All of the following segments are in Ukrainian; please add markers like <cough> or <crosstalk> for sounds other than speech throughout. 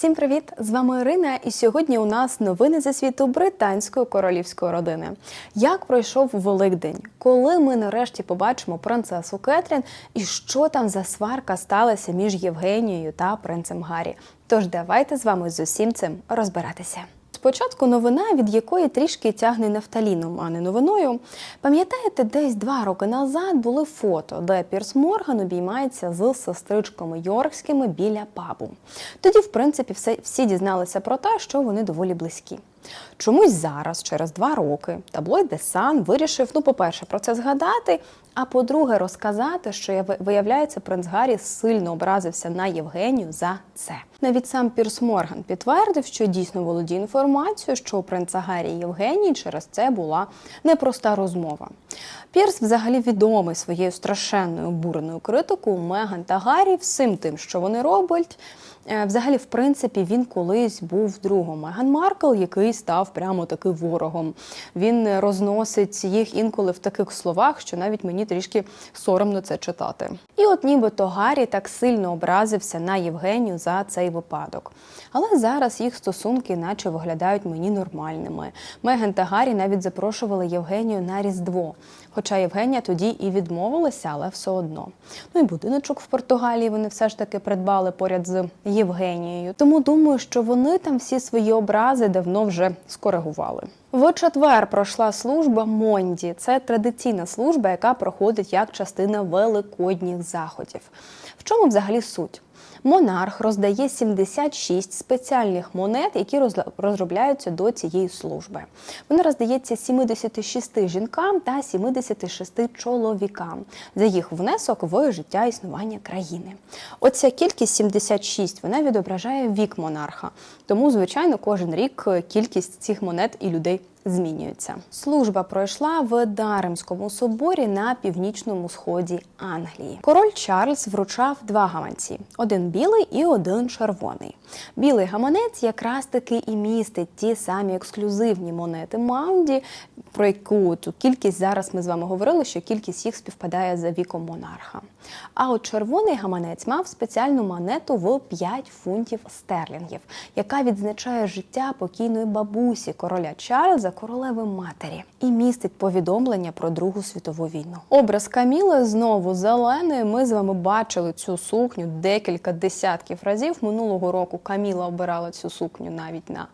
Всім привіт! З вами Ірина, і сьогодні у нас новини зі світу британської королівської родини. Як пройшов Великдень? Коли ми нарешті побачимо принцесу Кетрін і що там за сварка сталася між Євгенією та принцем Гаррі? Тож давайте з вами з усім цим розбиратися. Спочатку новина, від якої трішки тягне нафталіном, а не новиною. Пам'ятаєте, десь два роки назад були фото, де Пірс Морган обіймається з сестричками Йоркськими біля пабу. Тоді, в принципі, все, всі дізналися про те, що вони доволі близькі. Чомусь зараз, через два роки, таблоїд Sun вирішив, ну, по-перше, про це згадати, а по-друге, розказати, що виявляється, принц Гаррі сильно образився на Євгенію за це. Навіть сам Пірс Морган підтвердив, що дійсно володіє інформацією, що у принца Гаррі і Євгенії через це була непроста розмова. Пірс взагалі відомий своєю страшенною обуреною критикою Меган та Гаррі всім тим, що вони роблять. Е, Взагалі, в принципі, він колись був другом Меган Маркл, який став прямо таки ворогом. Він розносить їх інколи в таких словах, що навіть мені трішки соромно це читати. І от нібито Гаррі так сильно образився на Євгенію за цей випадок. Але зараз їх стосунки, наче виглядають мені нормальними. Меган та Гаррі навіть запрошували Євгенію на Різдво. Хоча Євгенія тоді і відмовилася, але все одно. Ну і будиночок в Португалії вони все ж таки придбали поряд з Євгенією. Тому думаю, що вони там всі свої образи давно вже скоригували. В четвер пройшла служба Монді. Це традиційна служба, яка проходить як частина великодніх заходів. В чому взагалі суть? Монарх роздає 76 спеціальних монет, які розробляються до цієї служби. Вона роздається 76 жінкам та 76 чоловікам за їх внесок в життя існування країни. Оця кількість 76 вона відображає вік монарха. Тому, звичайно, кожен рік кількість цих монет і людей змінюється. Служба пройшла в Даремському соборі на північному сході Англії. Король Чарльз вручав два гаманці: один білий і один червоний. Білий гаманець якраз таки і містить ті самі ексклюзивні монети Маунді, про яку ту кількість зараз ми з вами говорили, що кількість їх співпадає за віком монарха. А от червоний гаманець мав спеціальну монету в 5 фунтів стерлінгів, яка відзначає життя покійної бабусі короля Чарльза, королеви матері, і містить повідомлення про Другу світову війну. Образ Каміли знову зелений. Ми з вами бачили цю сукню декілька десятків разів. Минулого року Каміла обирала цю сукню навіть на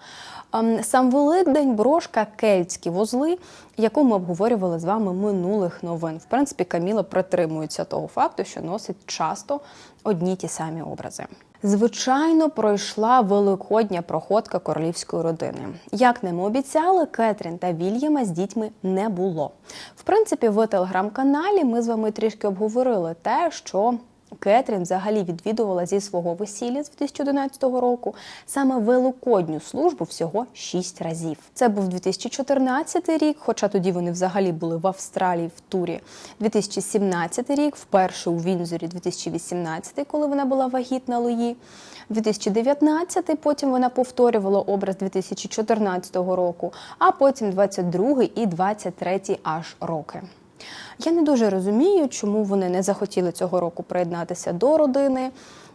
ем, сам Великдень, брошка, кельтські вузли, яку ми обговорювали з вами минулих новин. В принципі, Каміла притримується того факту, що носить часто одні ті самі образи. Звичайно, пройшла великодня проходка королівської родини. Як нам обіцяли, Кетрін та Вільяма з дітьми не було. В принципі, в телеграм-каналі ми з вами трішки обговорили те, що Кетрін взагалі відвідувала зі свого весілля з 2011 року саме великодню службу всього 6 разів. Це був 2014 рік, хоча тоді вони взагалі були в Австралії в турі. 2017 рік, вперше у Вінзорі 2018, коли вона була вагітна Луї. 2019 потім вона повторювала образ 2014 року, а потім 22 і 23 аж роки. Я не дуже розумію, чому вони не захотіли цього року приєднатися до родини.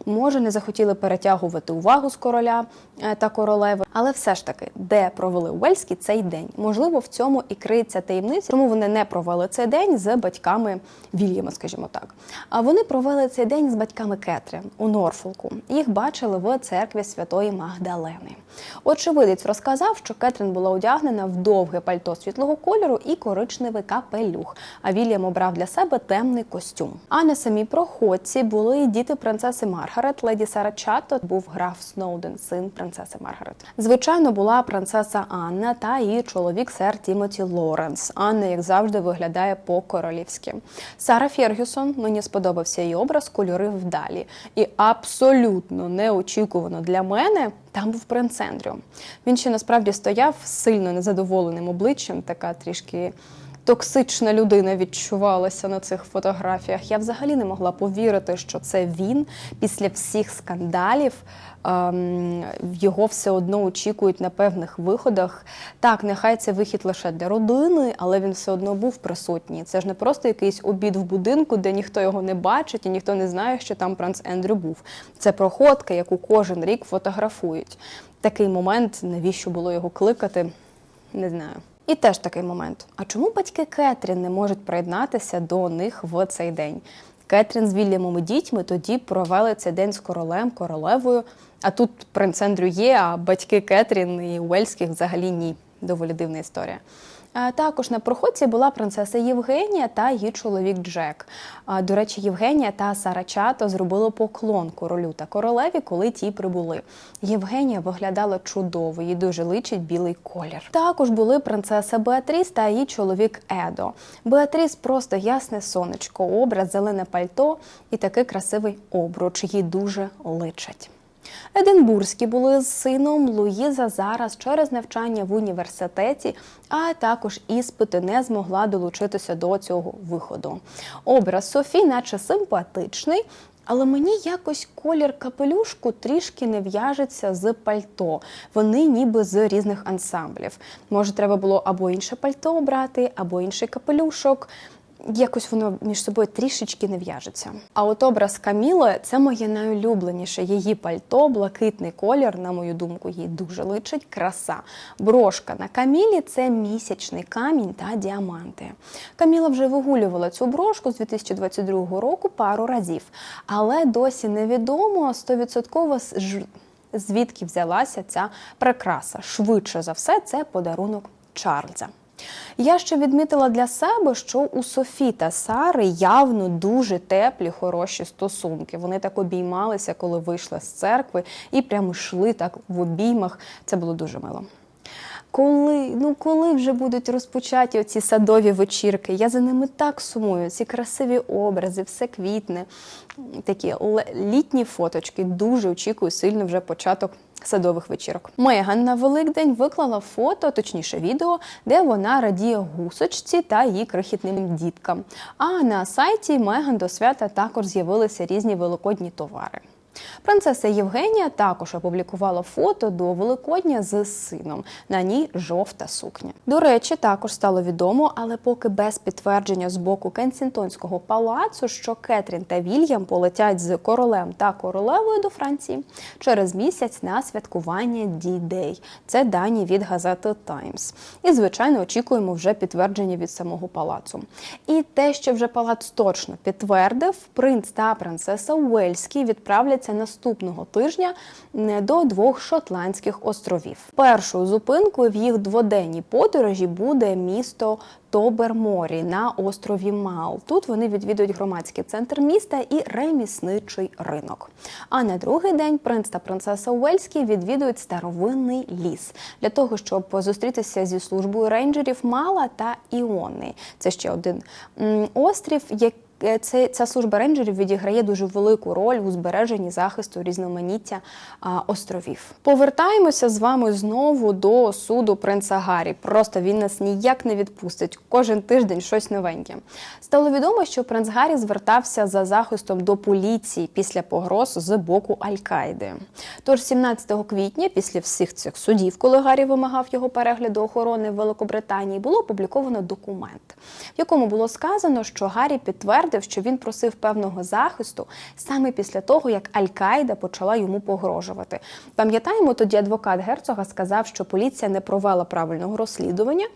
Може, не захотіли перетягувати увагу з короля е, та королеви, але все ж таки, де провели Уельський цей день? Можливо, в цьому і криється таємниця, тому вони не провели цей день з батьками Вільяма, скажімо так. А вони провели цей день з батьками Кетрін у Норфолку. Їх бачили в церкві Святої Магдалени. Очевидець розказав, що Кетрін була одягнена в довге пальто світлого кольору і коричневий капелюх. А Вільям обрав для себе темний костюм. А на самій проходці були діти принцеси Маргарет, леді Сара Чатто, був граф Сноуден, син принцеси Маргарет. Звичайно, була принцеса Анна та її чоловік сер Тімоті Лоренс. Анна, як завжди, виглядає по-королівськи. Сара Фергюсон мені сподобався її образ, кольори вдалі. І абсолютно неочікувано для мене. Там був принц Ендрю. Він ще насправді стояв сильно незадоволеним обличчям, така трішки токсична людина відчувалася на цих фотографіях. Я взагалі не могла повірити, що це він після всіх скандалів. ем, Його все одно очікують на певних виходах. Так, нехай це вихід лише для родини, але він все одно був присутній. Це ж не просто якийсь обід в будинку, де ніхто його не бачить і ніхто не знає, що там принц Ендрю був. Це проходка, яку кожен рік фотографують. Такий момент, навіщо було його кликати, не знаю. І теж такий момент. А чому батьки Кетрін не можуть приєднатися до них в цей день? Кетрін з Вільямом і дітьми тоді провели цей день з королем, королевою. А тут принц Ендрю є, а батьки Кетрін і Уельських взагалі ні. Доволі дивна історія. Також на проходці була принцеса Євгенія та її чоловік Джек. До речі, Євгенія та Сара Чато зробили поклон королю та королеві, коли ті прибули. Євгенія виглядала чудово, їй дуже личить білий колір. Також були принцеса Беатріс та її чоловік Едо. Беатріс просто ясне сонечко, образ, зелене пальто і такий красивий обруч. Їй дуже личать. Единбурзькі були з сином Луїза зараз через навчання в університеті, а також іспити не змогла долучитися до цього виходу. Образ Софі, наче симпатичний. Але мені якось колір капелюшку трішки не в'яжеться з пальто. Вони ніби з різних ансамблів. Може, треба було або інше пальто обрати, або інший капелюшок якось воно між собою трішечки не в'яжеться. А от образ Каміли це моє найулюбленіше. Її пальто, блакитний колір, на мою думку, їй дуже личить. Краса. Брошка на Камілі це місячний камінь та діаманти. Каміла вже вигулювала цю брошку з 2022 року пару разів, але досі невідомо стовідсотково звідки взялася ця прикраса. Швидше за все, це подарунок Чарльза. Я ще відмітила для себе, що у Софі та Сари явно дуже теплі, хороші стосунки. Вони так обіймалися, коли вийшли з церкви, і прямо йшли так в обіймах. Це було дуже мило. Коли ну коли вже будуть розпочаті оці садові вечірки? Я за ними так сумую. Ці красиві образи, все квітне, такі літні фоточки. Дуже очікую сильно вже початок садових вечірок. Меган на Великдень виклала фото, точніше відео, де вона радіє гусочці та її крихітним діткам. А на сайті Меган до свята також з'явилися різні великодні товари. Принцеса Євгенія також опублікувала фото до Великодня з сином. На ній жовта сукня. До речі, також стало відомо, але поки без підтвердження з боку Кенсінтонського палацу, що Кетрін та Вільям полетять з королем та королевою до Франції через місяць на святкування Дій-Дей. Це дані від газети Таймс. І, звичайно, очікуємо вже підтвердження від самого палацу. І те, що вже палац точно підтвердив, принц та принцеса Уельські відправлять відправляться наступного тижня до двох шотландських островів. Першою зупинкою в їх дводенній подорожі буде місто Тоберморі на острові Мал. Тут вони відвідують громадський центр міста і ремісничий ринок. А на другий день принц та принцеса Уельські відвідують старовинний ліс для того, щоб зустрітися зі службою рейнджерів Мала та Іони. Це ще один острів, який це ця служба рейнджерів відіграє дуже велику роль у збереженні захисту різноманіття а, островів. Повертаємося з вами знову до суду принца Гаррі. Просто він нас ніяк не відпустить. Кожен тиждень щось новеньке. Стало відомо, що принц Гаррі звертався за захистом до поліції після погроз з боку Аль-Каїди. Тож 17 квітня, після всіх цих судів, коли Гаррі вимагав його перегляду охорони в Великобританії, було опубліковано документ, в якому було сказано, що Гаррі підтвердив підтвердив, що він просив певного захисту саме після того, як Аль-Каїда почала йому погрожувати. Пам'ятаємо, тоді адвокат герцога сказав, що поліція не провела правильного розслідування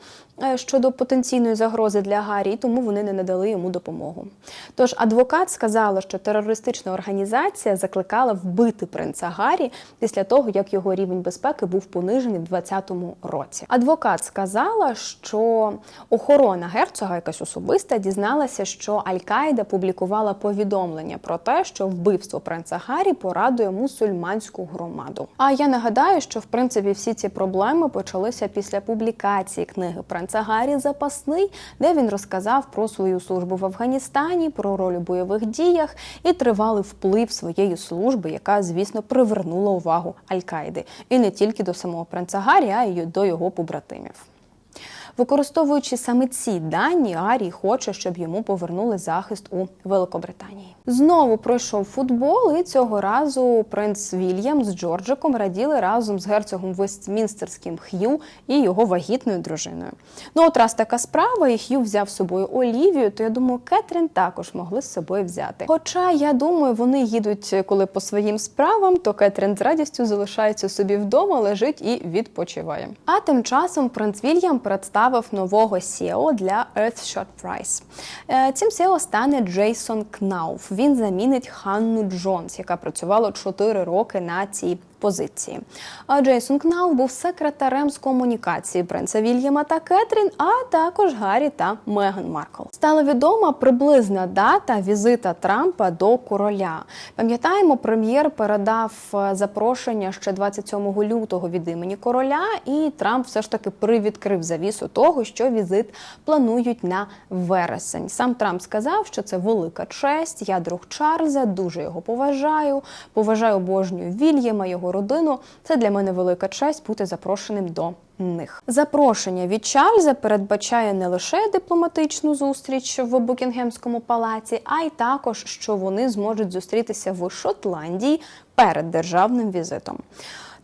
е, щодо потенційної загрози для Гаррі, тому вони не надали йому допомогу. Тож адвокат сказала, що терористична організація закликала вбити принца Гаррі після того, як його рівень безпеки був понижений в 2020 році. Адвокат сказала, що охорона герцога, якась особиста, дізналася, що Аль-Каїда Аль-Каїда публікувала повідомлення про те, що вбивство принца Гаррі порадує мусульманську громаду. А я нагадаю, що в принципі всі ці проблеми почалися після публікації книги принца Гаррі Запасний, де він розказав про свою службу в Афганістані, про роль у бойових діях і тривалий вплив своєї служби, яка, звісно, привернула увагу Аль-Каїди. і не тільки до самого принца Гаррі, а й до його побратимів. Використовуючи саме ці дані, Арій хоче, щоб йому повернули захист у Великобританії. Знову пройшов футбол, і цього разу принц Вільям з Джорджиком раділи разом з герцогом Вестмінстерським Х'ю і його вагітною дружиною. Ну, от раз така справа, і Х'ю взяв з собою Олівію, то я думаю, Кетрін також могли з собою взяти. Хоча я думаю, вони їдуть коли по своїм справам, то Кетрін з радістю залишається собі вдома, лежить і відпочиває. А тим часом принц Вільям представив нового SEO для Earthshot Prize. Е, Цим SEO стане Джейсон Кнауф. Він замінить Ханну Джонс, яка працювала 4 роки на цій позиції. Джейсон Кнауф був секретарем з комунікації принца Вільяма та Кетрін, а також Гаррі та Меган Маркл. Стала відома приблизна дата візита Трампа до короля. Пам'ятаємо, прем'єр передав е, запрошення ще 27 лютого від імені короля, і Трамп все ж таки привідкрив завісу того, що візит планують на вересень. Сам Трамп сказав, що це велика честь. Я друг Чарльза, дуже його поважаю. Поважаю обожнюю Вільяма, його родину. Це для мене велика честь бути запрошеним до них. Запрошення від Чарльза передбачає не лише дипломатичну зустріч в Букінгемському палаці, а й також, що вони зможуть зустрітися в Шотландії перед державним візитом.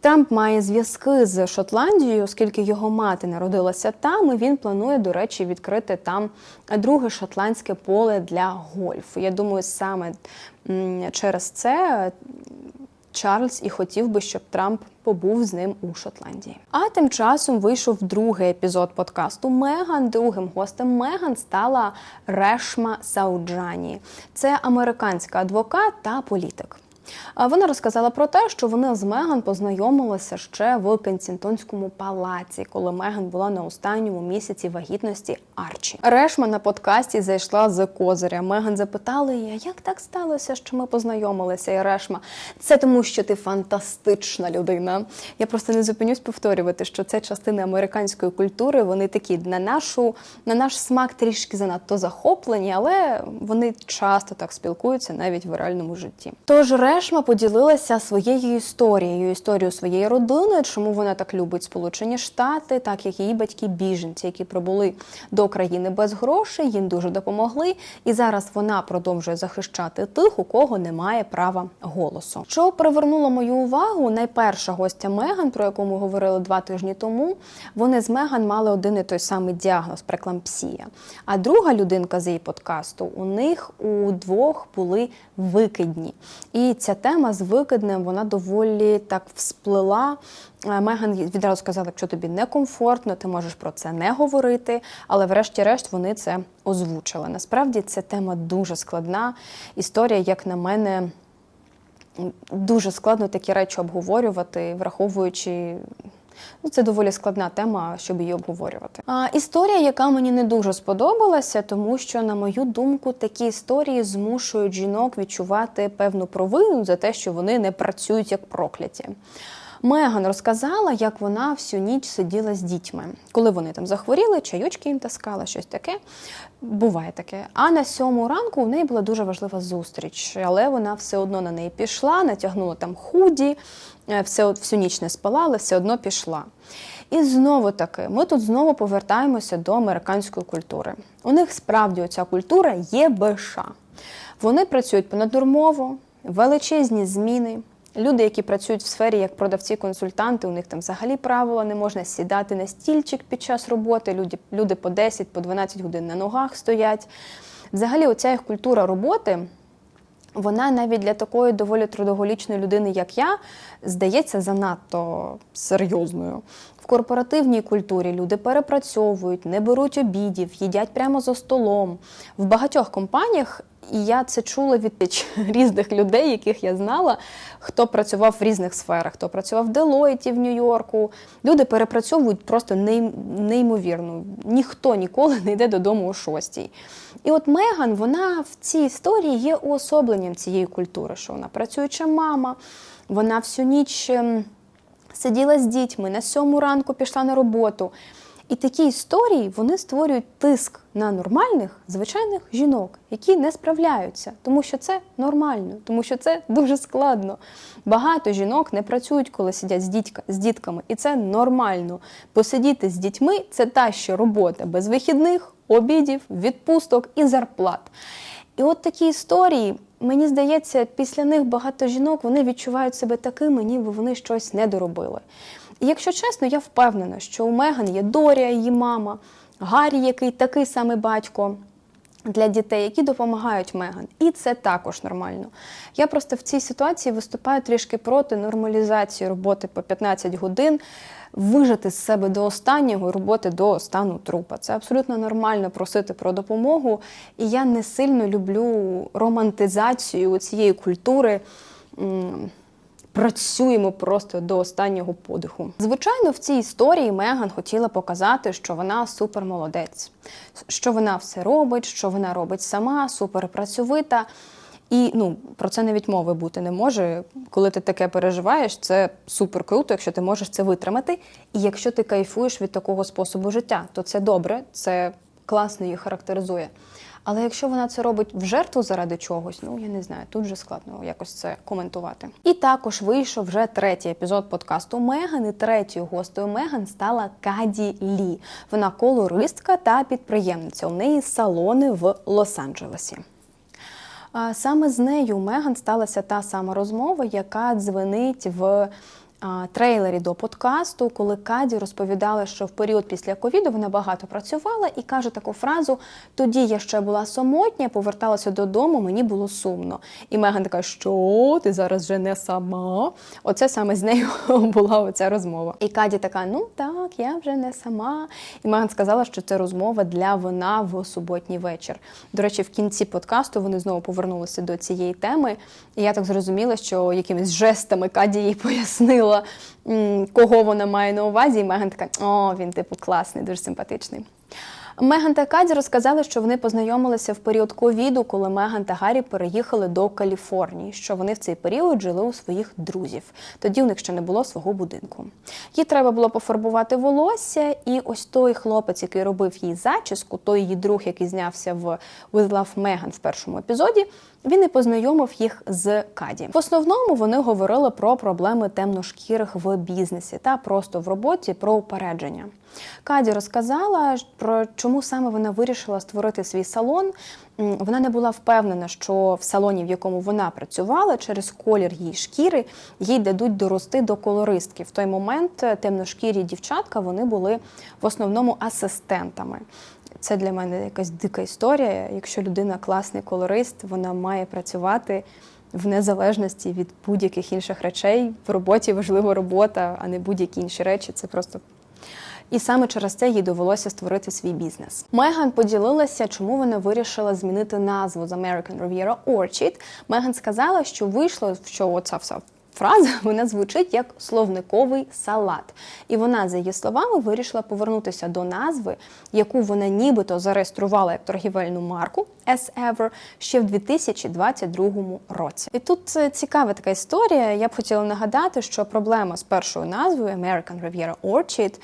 Трамп має зв'язки з Шотландією, оскільки його мати народилася там. і Він планує, до речі, відкрити там друге шотландське поле для гольфу. Я думаю, саме через це Чарльз і хотів би, щоб Трамп побув з ним у Шотландії. А тим часом вийшов другий епізод подкасту Меган. Другим гостем Меган стала Решма Сауджані. Це американська адвокат та політик. Вона розказала про те, що вони з Меган познайомилися ще в Кенсінтонському палаці, коли Меган була на останньому місяці вагітності Арчі. Решма на подкасті зайшла з козиря. Меган запитала її, як так сталося, що ми познайомилися. І Решма, це тому, що ти фантастична людина. Я просто не зупинюсь повторювати, що це частини американської культури. Вони такі на нашу на наш смак трішки занадто захоплені, але вони часто так спілкуються навіть в реальному житті. Тож Решма поділилася своєю історією, історією своєї родини, чому вона так любить Сполучені Штати, так як її батьки біженці, які прибули до країни без грошей, їм дуже допомогли. І зараз вона продовжує захищати тих, у кого немає права голосу. Що привернуло мою увагу? Найперша гостя Меган, про яку ми говорили два тижні тому. Вони з Меган мали один і той самий діагноз преклампсія. А друга людинка з її подкасту у них у двох були викидні. І ця тема з викиднем вона доволі так всплила. Е, Меган відразу сказала, якщо тобі некомфортно, ти можеш про це не говорити, але врешті-решт вони це озвучили. Насправді ця тема дуже складна. Історія, як на мене, дуже складно такі речі обговорювати, враховуючи. Ну, це доволі складна тема, щоб її обговорювати. А історія, яка мені не дуже сподобалася, тому що, на мою думку, такі історії змушують жінок відчувати певну провину за те, що вони не працюють як прокляті. Меган розказала, як вона всю ніч сиділа з дітьми. Коли вони там захворіли, чайочки їм таскала, щось таке. Буває таке. А на сьому ранку у неї була дуже важлива зустріч, але вона все одно на неї пішла, натягнула там худі, е, все, всю ніч не спала, але все одно пішла. І знову таки, ми тут знову повертаємося до американської культури. У них справді оця культура є БШ. Вони працюють понаднормово, величезні зміни. Люди, які працюють в сфері як продавці-консультанти, у них там взагалі правила не можна сідати на стільчик під час роботи. Люди люди по 10, по 12 годин на ногах стоять. Взагалі, оця їх культура роботи, вона навіть для такої доволі трудоголічної людини, як я, здається занадто серйозною. В корпоративній культурі люди перепрацьовують, не беруть обідів, їдять прямо за столом. В багатьох компаніях і я це чула від <laughs> різних людей, яких я знала, хто працював в різних сферах, хто працював в Делойті в Нью-Йорку. Люди перепрацьовують просто неймовірно. Ніхто ніколи не йде додому о шостій. І от Меган, вона в цій історії є уособленням цієї культури, що вона працююча мама, вона всю ніч ем, сиділа з дітьми, на сьому ранку пішла на роботу. І такі історії вони створюють тиск на нормальних звичайних жінок, які не справляються, тому що це нормально, тому що це дуже складно. Багато жінок не працюють, коли сидять з дітька, з дітками, і це нормально. Посидіти з дітьми це та ще робота без вихідних, обідів, відпусток і зарплат. І от такі історії, мені здається, після них багато жінок вони відчувають себе такими, ніби вони щось не доробили. І якщо чесно, я впевнена, що у Меган є Дорія, її мама, Гаррі, який такий самий батько. Для дітей, які допомагають Меган, і це також нормально. Я просто в цій ситуації виступаю трішки проти нормалізації роботи по 15 годин, вижити з себе до останнього роботи до стану трупа. Це абсолютно нормально просити про допомогу. І я не сильно люблю романтизацію цієї культури працюємо просто до останнього подиху. Звичайно, в цій історії Меган хотіла показати, що вона супермолодець, що вона все робить, що вона робить сама, суперпрацьовита. І ну про це навіть мови бути не може. Коли ти таке переживаєш, це супер круто, якщо ти можеш це витримати. І якщо ти кайфуєш від такого способу життя, то це добре, це класно її характеризує. Але якщо вона це робить в жертву заради чогось, ну я не знаю, тут вже складно якось це коментувати. І також вийшов вже третій епізод подкасту Меган. І третьою гостею Меган стала Каді Лі. Вона колористка та підприємниця. У неї салони в Лос-Анджелесі. Саме з нею Меган сталася та сама розмова, яка дзвенить в трейлері до подкасту, коли Каді розповідала, що в період після ковіду вона багато працювала і каже таку фразу: тоді я ще була самотня, поверталася додому, мені було сумно. І Меган така, що ти зараз вже не сама. Оце саме з нею <laughs> була оця розмова. І Каді така: ну так, я вже не сама. І Меган сказала, що це розмова для вона в суботній вечір. До речі, в кінці подкасту вони знову повернулися до цієї теми. І я так зрозуміла, що якимись жестами Каді їй пояснила зрозуміла, кого вона має на увазі, і Меган така, о, він типу класний, дуже симпатичний. Меган та Каді розказали, що вони познайомилися в період ковіду, коли Меган та Гаррі переїхали до Каліфорнії, що вони в цей період жили у своїх друзів. Тоді у них ще не було свого будинку. Їй треба було пофарбувати волосся, і ось той хлопець, який робив їй зачіску, той її друг, який знявся в With Love Megan в першому епізоді. Він і познайомив їх з Каді. В основному вони говорили про проблеми темношкірих в бізнесі та просто в роботі про упередження. Каді розказала про чому саме вона вирішила створити свій салон. Вона не була впевнена, що в салоні, в якому вона працювала, через колір її шкіри їй дадуть дорости до колористки. В той момент темношкірі дівчатка вони були в основному асистентами. Це для мене якась дика історія. Якщо людина класний колорист, вона має працювати в незалежності від будь-яких інших речей. В роботі важлива робота, а не будь-які інші речі. Це просто. І саме через це їй довелося створити свій бізнес. Меган поділилася, чому вона вирішила змінити назву з American Riviera Orchid. Меган сказала, що вийшло, що оця вся фраза <laughs> вона звучить як словниковий салат. І вона, за її словами, вирішила повернутися до назви, яку вона нібито зареєструвала як торгівельну марку as ever ще в 2022 році. І тут е, цікава така історія. Я б хотіла нагадати, що проблема з першою назвою American Riviera Orchid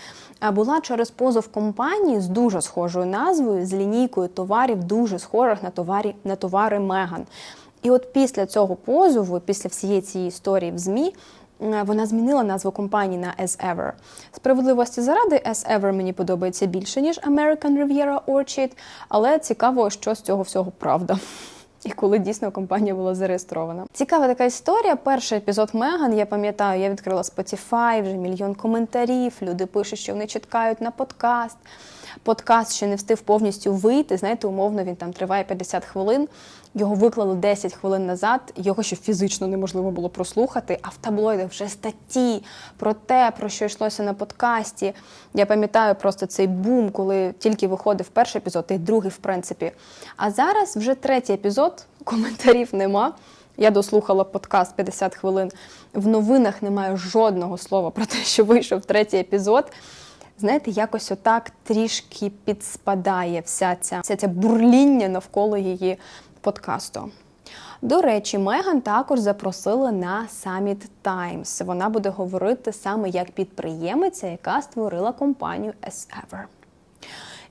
була через позов компанії з дуже схожою назвою, з лінійкою товарів, дуже схожих на товарі на товари Меган. І от після цього позову, після всієї цієї історії в ЗМІ, вона змінила назву компанії на As Ever. Справедливості заради As Ever мені подобається більше, ніж American Riviera Orchid, але цікаво, що з цього всього правда. <laughs> І коли дійсно компанія була зареєстрована. Цікава така історія. Перший епізод Меган, я пам'ятаю, я відкрила Spotify, вже мільйон коментарів. Люди пишуть, що вони чекають на подкаст подкаст ще не встиг повністю вийти. Знаєте, умовно він там триває 50 хвилин. Його виклали 10 хвилин назад, його ще фізично неможливо було прослухати. А в таблоїдах вже статті про те, про що йшлося на подкасті. Я пам'ятаю просто цей бум, коли тільки виходив перший епізод, і другий, в принципі. А зараз вже третій епізод, <laughs> коментарів нема. Я дослухала подкаст 50 хвилин. В новинах немає жодного слова про те, що вийшов третій епізод знаєте, якось отак трішки підспадає вся ця вся ця бурління навколо її подкасту. До речі, Меган також запросили на саміт Times. Вона буде говорити саме як підприємиця, яка створила компанію As Ever.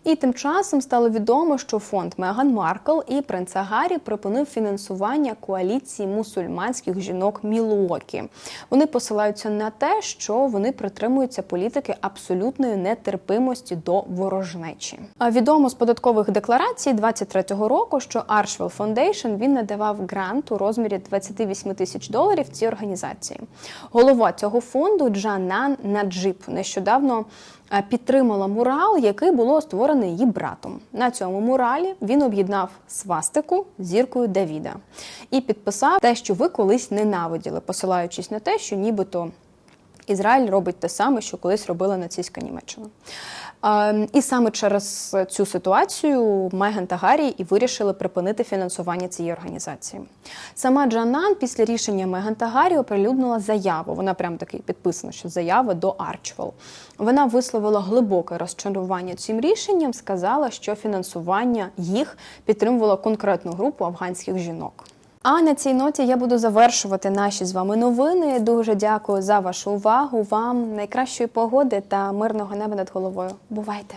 І тим часом стало відомо, що фонд Меган Маркл і принца Гаррі припинив фінансування коаліції мусульманських жінок Мілуокі. Вони посилаються на те, що вони притримуються політики абсолютної нетерпимості до ворожнечі. Відомо з податкових декларацій 23-го року, що Archwell Foundation він надавав грант у розмірі 28 тисяч доларів цій організації. Голова цього фонду Джанан Наджип нещодавно підтримала мурал, який було створений її братом. На цьому муралі він об'єднав свастику зіркою Давіда і підписав те, що ви колись ненавиділи, посилаючись на те, що нібито Ізраїль робить те саме, що колись робила нацистська Німеччина. Е, І саме через цю ситуацію Меган та Гаррі і вирішили припинити фінансування цієї організації. Сама Джанан після рішення Меган та Гаррі оприлюднила заяву. Вона прям таки підписана, що заява до Арчвелл. Вона висловила глибоке розчарування цим рішенням, сказала, що фінансування їх підтримувало конкретну групу афганських жінок. А на цій ноті я буду завершувати наші з вами новини. Дуже дякую за вашу увагу. Вам найкращої погоди та мирного неба над головою. Бувайте!